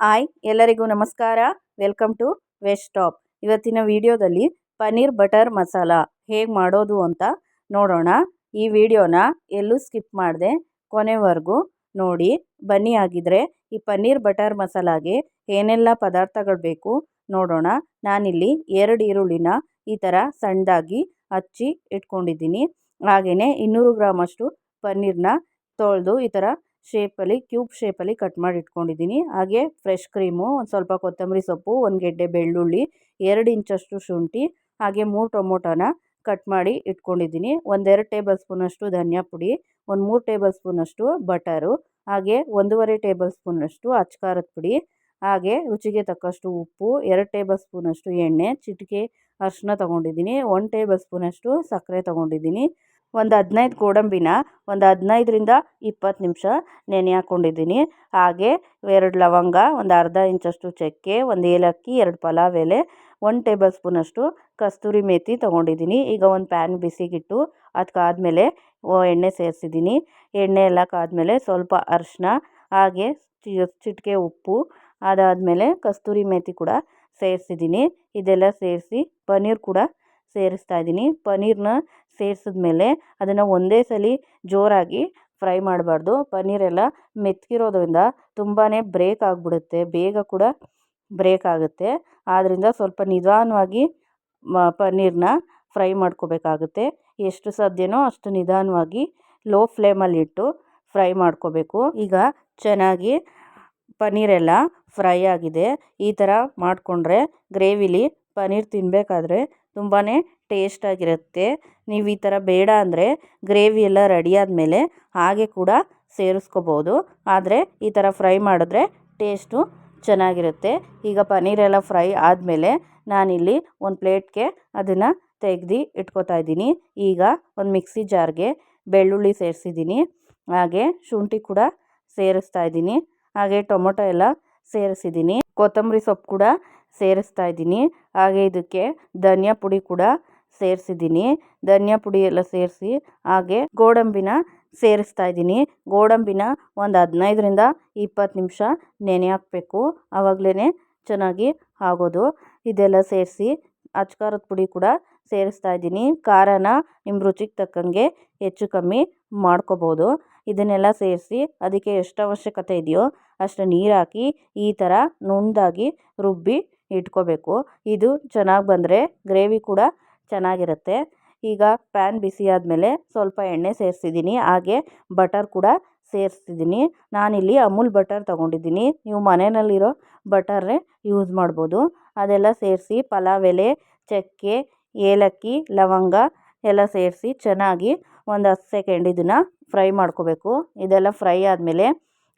Hi, ಎಲ್ಲರಿಗೂ ನಮಸ್ಕಾರ. Welcome to West Top. ಇವತ್ತಿನ ವಿಡಿಯೋದಲ್ಲಿ ಪನ್ನೀರ್ ಬಟರ್ ಮಸಾಲ ಹೇಗೆ ಮಾಡೋದು ಅಂತ ನೋಡೋಣ. ಈ ವಿಡಿಯೋನ ಎಲ್ಲೂ ಸ್ಕಿಪ್ ಮಾಡಿದೆ, ಕೊನೆವರೆಗೂ ನೋಡಿ. ಬನ್ನಿ ಆಗಿದ್ರೆ ಈ ಪನ್ನೀರ್ ಬಟರ್ ಮಸಾಲಾಗೆ ಏನೆಲ್ಲ ಪದಾರ್ಥಗಳು ಬೇಕು ನೋಡೋಣ. ನಾನಿಲ್ಲಿ ಎರಡು ಈರುಳ್ಳಿನ ಈ ಥರ ಸಣ್ಣದಾಗಿ ಹಚ್ಚಿ ಇಟ್ಕೊಂಡಿದ್ದೀನಿ. ಹಾಗೆಯೇ ಇನ್ನೂರು ಗ್ರಾಮಷ್ಟು ಪನ್ನೀರ್ನ ತೊಳೆದು ಈ ಥರ ಶೇಪಲ್ಲಿ ಕ್ಯೂಬ್ ಶೇಪಲ್ಲಿ ಕಟ್ ಮಾಡಿ ಇಟ್ಕೊಂಡಿದ್ದೀನಿ ಹಾಗೆ ಫ್ರೆಶ್ ಕ್ರೀಮು ಒಂದು ಸ್ವಲ್ಪ ಕೊತ್ತಂಬರಿ ಸೊಪ್ಪು, ಒಂದು ಗೆಡ್ಡೆ ಬೆಳ್ಳುಳ್ಳಿ, ಎರಡು ಇಂಚಷ್ಟು ಶುಂಠಿ, ಹಾಗೆ ಮೂರು ಟೊಮೊಟೊನ ಕಟ್ ಮಾಡಿ ಇಟ್ಕೊಂಡಿದ್ದೀನಿ. ಒಂದೆರಡು ಟೇಬಲ್ ಸ್ಪೂನಷ್ಟು ಧನಿಯಾ ಪುಡಿ, ಒಂದು ಮೂರು ಟೇಬಲ್ ಸ್ಪೂನಷ್ಟು ಬಟರು ಹಾಗೆ ಒಂದೂವರೆ ಟೇಬಲ್ ಸ್ಪೂನಷ್ಟು ಅಚ್ಕಾರದ ಪುಡಿ, ಹಾಗೆ ರುಚಿಗೆ ತಕ್ಕಷ್ಟು ಉಪ್ಪು, ಎರಡು ಟೇಬಲ್ ಸ್ಪೂನಷ್ಟು ಎಣ್ಣೆ, ಚಿಟಿಕೆ ಅರಿಶಿನ ತೊಗೊಂಡಿದ್ದೀನಿ, ಒಂದು ಟೇಬಲ್ ಸ್ಪೂನಷ್ಟು ಸಕ್ಕರೆ ತೊಗೊಂಡಿದ್ದೀನಿ. ಒಂದು ಹದಿನೈದು ಗೋಡಂಬಿನ ಒಂದು ಹದಿನೈದರಿಂದ ಇಪ್ಪತ್ತು ನಿಮಿಷ ನೆನೆ ಹಾಕ್ಕೊಂಡಿದ್ದೀನಿ ಹಾಗೆ ಎರಡು ಲವಂಗ, ಒಂದು ಅರ್ಧ ಇಂಚಷ್ಟು ಚಕ್ಕೆ, ಒಂದು ಏಲಕ್ಕಿ, ಎರಡು ಪಲಾವ್ ಎಲೆ, ಒಂದು ಟೇಬಲ್ ಸ್ಪೂನಷ್ಟು ಕಸ್ತೂರಿ ಮೇತಿ ತೊಗೊಂಡಿದ್ದೀನಿ. ಈಗ ಒಂದು ಪ್ಯಾನ್ ಬಿಸಿಗಿಟ್ಟು ಅದು ಕಾದ್ಮೇಲೆ ಎಣ್ಣೆ ಸೇರಿಸಿದ್ದೀನಿ. ಎಣ್ಣೆ ಎಲ್ಲ ಕಾದ್ಮೇಲೆ ಸ್ವಲ್ಪ ಅರಿಶಿನ, ಹಾಗೆ ಚಿಟಿಕೆ ಉಪ್ಪು, ಅದಾದಮೇಲೆ ಕಸ್ತೂರಿ ಮೇತಿ ಕೂಡ ಸೇರಿಸಿದ್ದೀನಿ. ಇದೆಲ್ಲ ಸೇರಿಸಿ ಪನ್ನೀರ್ ಕೂಡ ಸೇರಿಸ್ತಾ ಇದ್ದೀನಿ. ಪನ್ನೀರನ್ನ ಸೇರಿಸಿದ್ಮೇಲೆ ಅದನ್ನು ಒಂದೇ ಸಲ ಜೋರಾಗಿ ಫ್ರೈ ಮಾಡಬಾರ್ದು. ಪನ್ನೀರೆಲ್ಲ ಮೆತ್ತಗಿರೋದ್ರಿಂದ ತುಂಬಾ ಬ್ರೇಕ್ ಆಗಿಬಿಡುತ್ತೆ. ಬೇಗ ಕೂಡ ಬ್ರೇಕ್ ಆಗುತ್ತೆ. ಆದ್ದರಿಂದ ಸ್ವಲ್ಪ ನಿಧಾನವಾಗಿ ಮ ಪನ್ನೀರನ್ನ ಫ್ರೈ ಮಾಡ್ಕೋಬೇಕಾಗುತ್ತೆ. ಎಷ್ಟು ಸಾಧ್ಯನೋ ಅಷ್ಟು ನಿಧಾನವಾಗಿ ಲೋ ಫ್ಲೇಮಲ್ಲಿಟ್ಟು ಫ್ರೈ ಮಾಡ್ಕೋಬೇಕು. ಈಗ ಚೆನ್ನಾಗಿ ಪನ್ನೀರೆಲ್ಲ ಫ್ರೈ ಆಗಿದೆ. ಈ ಥರ ಮಾಡಿಕೊಂಡ್ರೆ ಗ್ರೇವಿಲಿ ಪನ್ನೀರ್ ತಿನ್ನಬೇಕಾದ್ರೆ ತುಂಬಾ ಟೇಸ್ಟಾಗಿರುತ್ತೆ ನೀವು ಈ ಥರ ಬೇಡ ಅಂದರೆ ಗ್ರೇವಿ ಎಲ್ಲ ರೆಡಿ ಆದಮೇಲೆ ಹಾಗೆ ಕೂಡ ಸೇರಿಸ್ಕೋಬೋದು. ಆದರೆ ಈ ಥರ ಫ್ರೈ ಮಾಡಿದ್ರೆ ಟೇಸ್ಟು ಚೆನ್ನಾಗಿರುತ್ತೆ. ಈಗ ಪನ್ನೀರೆಲ್ಲ ಫ್ರೈ ಆದಮೇಲೆ ನಾನಿಲ್ಲಿ ಒಂದು ಪ್ಲೇಟ್ಗೆ ಅದನ್ನು ತೆಗ್ದು ಇಟ್ಕೋತಾ ಇದ್ದೀನಿ. ಈಗ ಒಂದು ಮಿಕ್ಸಿ ಜಾರ್ಗೆ ಬೆಳ್ಳುಳ್ಳಿ ಸೇರಿಸಿದ್ದೀನಿ. ಹಾಗೆ ಶುಂಠಿ ಕೂಡ ಸೇರಿಸ್ತಾ ಇದ್ದೀನಿ. ಹಾಗೆ ಟೊಮೊಟೊ ಎಲ್ಲ ಸೇರಿಸಿದ್ದೀನಿ. ಕೊತ್ತಂಬರಿ ಸೊಪ್ಪು ಕೂಡ ಸೇರಿಸ್ತಾ ಇದ್ದೀನಿ. ಹಾಗೆ ಇದಕ್ಕೆ ಧನಿಯಾ ಪುಡಿ ಕೂಡ ಸೇರಿಸಿದ್ದೀನಿ. ಧನಿಯಾ ಪುಡಿ ಎಲ್ಲ ಸೇರಿಸಿ ಹಾಗೆ ಗೋಡಂಬಿನ ಸೇರಿಸ್ತಾ ಇದ್ದೀನಿ. ಗೋಡಂಬಿನ ಒಂದು ಹದಿನೈದರಿಂದ ಇಪ್ಪತ್ತು ನಿಮಿಷ ನೆನೆ ಹಾಕಬೇಕು. ಆವಾಗಲೇ ಚೆನ್ನಾಗಿ ಆಗೋದು. ಇದೆಲ್ಲ ಸೇರಿಸಿ ಅಚ್ಕಾರದ ಪುಡಿ ಕೂಡ ಸೇರಿಸ್ತಾ ಇದ್ದೀನಿ. ಖಾರನ ನಿಮ್ಮ ರುಚಿಗೆ ತಕ್ಕಂಗೆ ಹೆಚ್ಚು ಕಮ್ಮಿ ಮಾಡ್ಕೋಬೋದು. ಇದನ್ನೆಲ್ಲ ಸೇರಿಸಿ ಅದಕ್ಕೆ ಎಷ್ಟು ಅವಶ್ಯಕತೆ ಇದೆಯೋ ಅಷ್ಟು ನೀರು ಹಾಕಿ ಈ ಥರ ನುಣ್ಣದಾಗಿ ರುಬ್ಬಿ ಇಟ್ಕೋಬೇಕು. ಇದು ಚೆನ್ನಾಗಿ ಬಂದರೆ ಗ್ರೇವಿ ಕೂಡ ಚೆನ್ನಾಗಿರುತ್ತೆ. ಈಗ ಪ್ಯಾನ್ ಬಿಸಿ ಆದಮೇಲೆ ಸ್ವಲ್ಪ ಎಣ್ಣೆ ಸೇರಿಸಿದ್ದೀನಿ, ಹಾಗೆ ಬಟರ್ ಕೂಡ ಸೇರಿಸ್ತಿದ್ದೀನಿ ನಾನಿಲ್ಲಿ ಅಮೂಲ್ ಬಟರ್ ತೊಗೊಂಡಿದ್ದೀನಿ. ನೀವು ಮನೆಯಲ್ಲಿರೋ ಬಟರ್ನೇ ಯೂಸ್ ಮಾಡ್ಬೋದು. ಅದೆಲ್ಲ ಸೇರಿಸಿ ಪಲಾವ್ ಎಲೆ, ಚಕ್ಕೆ, ಏಲಕ್ಕಿ, ಲವಂಗ ಎಲ್ಲ ಸೇರಿಸಿ ಚೆನ್ನಾಗಿ ಒಂದು ಹತ್ತು ಸೆಕೆಂಡ್ ಇದನ್ನು ಫ್ರೈ ಮಾಡ್ಕೋಬೇಕು. ಇದೆಲ್ಲ ಫ್ರೈ ಆದಮೇಲೆ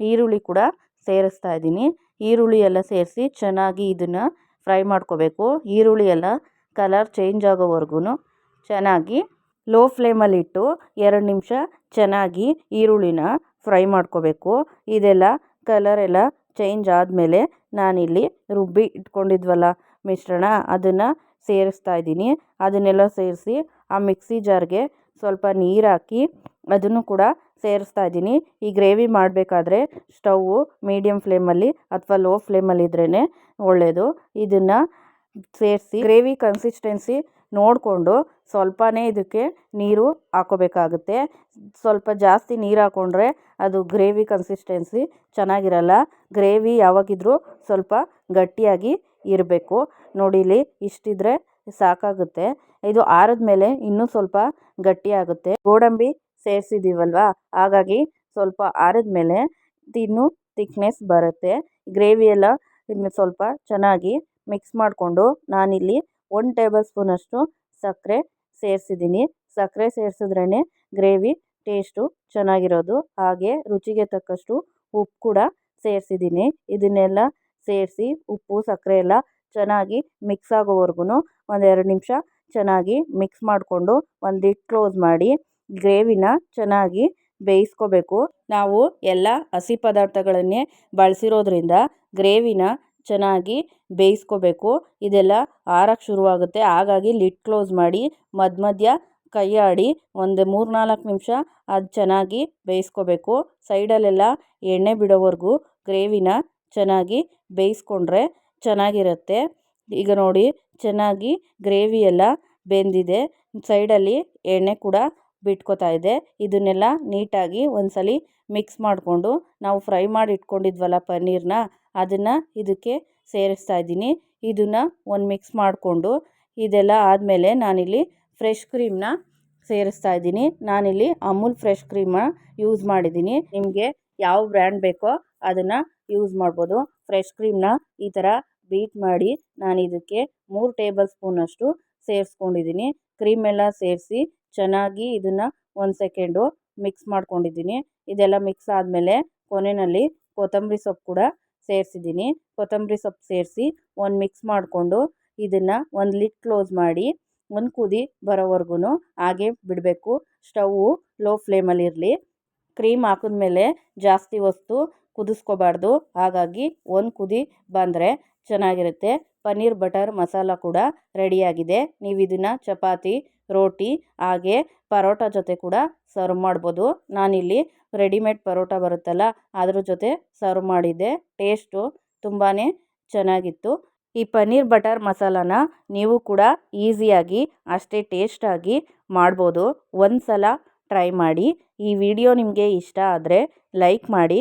ಈರುಳ್ಳಿ ಕೂಡ ಸೇರಿಸ್ತಾ ಇದ್ದೀನಿ. ಈರುಳ್ಳಿ ಎಲ್ಲ ಸೇರಿಸಿ ಚೆನ್ನಾಗಿ ಇದನ್ನು ಫ್ರೈ ಮಾಡ್ಕೋಬೇಕು. ಈರುಳ್ಳಿ ಎಲ್ಲ ಕಲರ್ ಚೇಂಜ್ ಆಗೋವರೆಗೂ ಚೆನ್ನಾಗಿ ಲೋ ಫ್ಲೇಮಲ್ಲಿಟ್ಟು ಎರಡು ನಿಮಿಷ ಚೆನ್ನಾಗಿ ಈರುಳ್ಳಿನ ಫ್ರೈ ಮಾಡ್ಕೋಬೇಕು. ಇದೆಲ್ಲ ಕಲರ್ ಎಲ್ಲ ಚೇಂಜ್ ಆದಮೇಲೆ ನಾನಿಲ್ಲಿ ರುಬ್ಬಿ ಇಟ್ಕೊಂಡಿದ್ವಲ್ಲ ಮಿಶ್ರಣ, ಅದನ್ನು ಸೇರಿಸ್ತಾ ಇದ್ದೀನಿ. ಅದನ್ನೆಲ್ಲ ಸೇರಿಸಿ ಆ ಮಿಕ್ಸಿ ಜಾರ್ಗೆ ಸ್ವಲ್ಪ ನೀರು ಹಾಕಿ ಅದನ್ನು ಕೂಡ ಸೇರಿಸ್ತಾ ಇದ್ದೀನಿ. ಈ ಗ್ರೇವಿ ಮಾಡಬೇಕಾದ್ರೆ ಸ್ಟವ್ವು ಮೀಡಿಯಮ್ ಫ್ಲೇಮಲ್ಲಿ ಅಥವಾ ಲೋ ಫ್ಲೇಮಲ್ಲಿ ಇದ್ರೇ ಒಳ್ಳೆಯದು ಇದನ್ನು ಸೇರಿಸಿ ಗ್ರೇವಿ ಕನ್ಸಿಸ್ಟೆನ್ಸಿ ನೋಡಿಕೊಂಡು ಸ್ವಲ್ಪನೇ ಇದಕ್ಕೆ ನೀರು ಹಾಕೋಬೇಕಾಗುತ್ತೆ. ಸ್ವಲ್ಪ ಜಾಸ್ತಿ ನೀರು ಹಾಕ್ಕೊಂಡ್ರೆ ಅದು ಗ್ರೇವಿ ಕನ್ಸಿಸ್ಟೆನ್ಸಿ ಚೆನ್ನಾಗಿರಲ್ಲ. ಗ್ರೇವಿ ಯಾವಾಗಿದ್ರೂ ಸ್ವಲ್ಪ ಗಟ್ಟಿಯಾಗಿ ಇರಬೇಕು. ನೋಡಿಲಿ ಇಷ್ಟಿದ್ರೆ ಸಾಕಾಗುತ್ತೆ. ಇದು ಆರಿದ ಮೇಲೆ ಇನ್ನೂ ಸ್ವಲ್ಪ ಗಟ್ಟಿಯಾಗುತ್ತೆ. ಗೋಡಂಬಿ ಸೇರಿಸಿದೀವಲ್ವಾ? ಹಾಗಾಗಿ ಸ್ವಲ್ಪ ಆರಿದ ಮೇಲೆ ಇನ್ನೂ ತಿಕ್ನೆಸ್ ಬರುತ್ತೆ. ಗ್ರೇವಿ ಎಲ್ಲ ಸ್ವಲ್ಪ ಚೆನ್ನಾಗಿ ಮಿಕ್ಸ್ ಮಾಡಿಕೊಂಡು ನಾನಿಲ್ಲಿ ಒನ್ ಟೇಬಲ್ ಸ್ಪೂನಷ್ಟು ಸಕ್ಕರೆ ಸೇರಿಸಿದ್ದೀನಿ. ಸಕ್ಕರೆ ಸೇರಿಸಿದ್ರೇ ಗ್ರೇವಿ ಟೇಸ್ಟು ಚೆನ್ನಾಗಿರೋದು. ಹಾಗೆ ರುಚಿಗೆ ತಕ್ಕಷ್ಟು ಉಪ್ಪು ಕೂಡ ಸೇರಿಸಿದ್ದೀನಿ. ಇದನ್ನೆಲ್ಲ ಸೇರಿಸಿ ಉಪ್ಪು, ಸಕ್ಕರೆ ಎಲ್ಲ ಚೆನ್ನಾಗಿ ಮಿಕ್ಸ್ ಆಗೋವರೆಗೂ ಒಂದೆರಡು ನಿಮಿಷ ಚೆನ್ನಾಗಿ ಮಿಕ್ಸ್ ಮಾಡಿಕೊಂಡು ಒಂದು ಲಿಡ್ ಕ್ಲೋಸ್ ಮಾಡಿ ಗ್ರೇವಿನ ಚೆನ್ನಾಗಿ ಬೇಯಿಸ್ಕೋಬೇಕು. ನಾವು ಎಲ್ಲ ಹಸಿ ಪದಾರ್ಥಗಳನ್ನೇ ಬಳಸಿರೋದ್ರಿಂದ ಗ್ರೇವಿನ ಚೆನ್ನಾಗಿ ಬೇಯಿಸ್ಕೋಬೇಕು. ಇದೆಲ್ಲ ಆರಕ್ಕೆ ಶುರುವಾಗುತ್ತೆ. ಹಾಗಾಗಿ ಲಿಡ್ ಕ್ಲೋಸ್ ಮಾಡಿ ಮಧ್ಯ ಮಧ್ಯ ಕೈ ಆಡಿ ಒಂದು ಮೂರು ನಾಲ್ಕು ನಿಮಿಷ ಅದು ಚೆನ್ನಾಗಿ ಬೇಯಿಸ್ಕೋಬೇಕು. ಸೈಡಲ್ಲೆಲ್ಲ ಎಣ್ಣೆ ಬಿಡೋವರೆಗೂ ಗ್ರೇವಿನ ಚೆನ್ನಾಗಿ ಬೇಯಿಸ್ಕೊಂಡ್ರೆ ಚೆನ್ನಾಗಿರುತ್ತೆ. ಈಗ ನೋಡಿ ಚೆನ್ನಾಗಿ ಗ್ರೇವಿ ಎಲ್ಲ ಬೆಂದಿದೆ. ಸೈಡಲ್ಲಿ ಎಣ್ಣೆ ಕೂಡ ಬಿಟ್ಕೋತಾ ಇದೆ. ಇದನ್ನೆಲ್ಲ ನೀಟಾಗಿ ಒಂದ್ಸಲ ಮಿಕ್ಸ್ ಮಾಡಿಕೊಂಡು ನಾವು ಫ್ರೈ ಮಾಡಿ ಇಟ್ಕೊಂಡಿದ್ವಲ್ಲ ಪನ್ನೀರನ್ನ ಅದನ್ನು ಇದಕ್ಕೆ ಸೇರಿಸ್ತಾ ಇದ್ದೀನಿ. ಇದನ್ನು ಒಂದು ಮಿಕ್ಸ್ ಮಾಡಿಕೊಂಡು ಇದೆಲ್ಲ ಆದಮೇಲೆ ನಾನಿಲ್ಲಿ ಫ್ರೆಶ್ ಕ್ರೀಮ್ನ ಸೇರಿಸ್ತಾ ಇದ್ದೀನಿ. ನಾನಿಲ್ಲಿ ಅಮೂಲ್ ಫ್ರೆಶ್ ಕ್ರೀಮ ಯೂಸ್ ಮಾಡಿದ್ದೀನಿ. ನಿಮಗೆ ಯಾವ ಬ್ರ್ಯಾಂಡ್ ಬೇಕೋ ಅದನ್ನು ಯೂಸ್ ಮಾಡ್ಬೋದು. ಫ್ರೆಶ್ ಕ್ರೀಮ್ನ ಈ ಥರ ಬೀಟ್ ಮಾಡಿ ನಾನು ಇದಕ್ಕೆ ಮೂರು ಟೇಬಲ್ ಸ್ಪೂನಷ್ಟು ಸೇರಿಸ್ಕೊಂಡಿದ್ದೀನಿ ಕ್ರೀಮ್ ಎಲ್ಲ ಸೇರಿಸಿ ಚೆನ್ನಾಗಿ ಇದನ್ನು ಒಂದು ಸೆಕೆಂಡು ಮಿಕ್ಸ್ ಮಾಡ್ಕೊಂಡಿದ್ದೀನಿ ಇದೆಲ್ಲ ಮಿಕ್ಸ್ ಆದಮೇಲೆ ಕೊನೆಯಲ್ಲಿ ಕೊತ್ತಂಬರಿ ಸೊಪ್ಪು ಕೂಡ ಸೇರಿಸಿದ್ದೀನಿ ಕೊತ್ತಂಬರಿ ಸೊಪ್ಪು ಸೇರಿಸಿ ಒಂದು ಮಿಕ್ಸ್ ಮಾಡಿಕೊಂಡು ಇದನ್ನು ಒಂದು ಲಿಟ್ ಕ್ಲೋಸ್ ಮಾಡಿ ಒಂದು ಕುದಿ ಬರೋವರೆಗೂ ಹಾಗೆ ಬಿಡಬೇಕು. ಸ್ಟವ್ವು ಲೋ ಫ್ಲೇಮಲ್ಲಿರಲಿ ಕ್ರೀಮ್ ಹಾಕಿದ್ಮೇಲೆ ಜಾಸ್ತಿ ಹೊತ್ತು ಕುದಿಸ್ಕೋಬಾರ್ದು. ಹಾಗಾಗಿ ಒಂದು ಕುದಿ ಬಂದರೆ ಚೆನ್ನಾಗಿರುತ್ತೆ. ಪನ್ನೀರ್ ಬಟರ್ ಮಸಾಲ ಕೂಡ ರೆಡಿಯಾಗಿದೆ. ನೀವು ಇದನ್ನು ಚಪಾತಿ, ರೋಟಿ, ಹಾಗೆ ಪರೋಟ ಜೊತೆ ಕೂಡ ಸರ್ವ್ ಮಾಡ್ಬೋದು. ನಾನಿಲ್ಲಿ ರೆಡಿಮೇಡ್ ಪರೋಟ ಬರುತ್ತಲ್ಲ, ಅದ್ರ ಜೊತೆ ಸರ್ವ್ ಮಾಡಿದ್ದೆ. ಟೇಸ್ಟು ತುಂಬಾ ಚೆನ್ನಾಗಿತ್ತು. ಈ ಪನ್ನೀರ್ ಬಟರ್ ಮಸಾಲಾನ ನೀವು ಕೂಡ ಈಸಿಯಾಗಿ, ಅಷ್ಟೇ ಟೇಸ್ಟಾಗಿ ಮಾಡ್ಬೋದು. ಒಂದು ಸಲ ಟ್ರೈ ಮಾಡಿ. ಈ ವಿಡಿಯೋ ನಿಮಗೆ ಇಷ್ಟ ಆದರೆ ಲೈಕ್ ಮಾಡಿ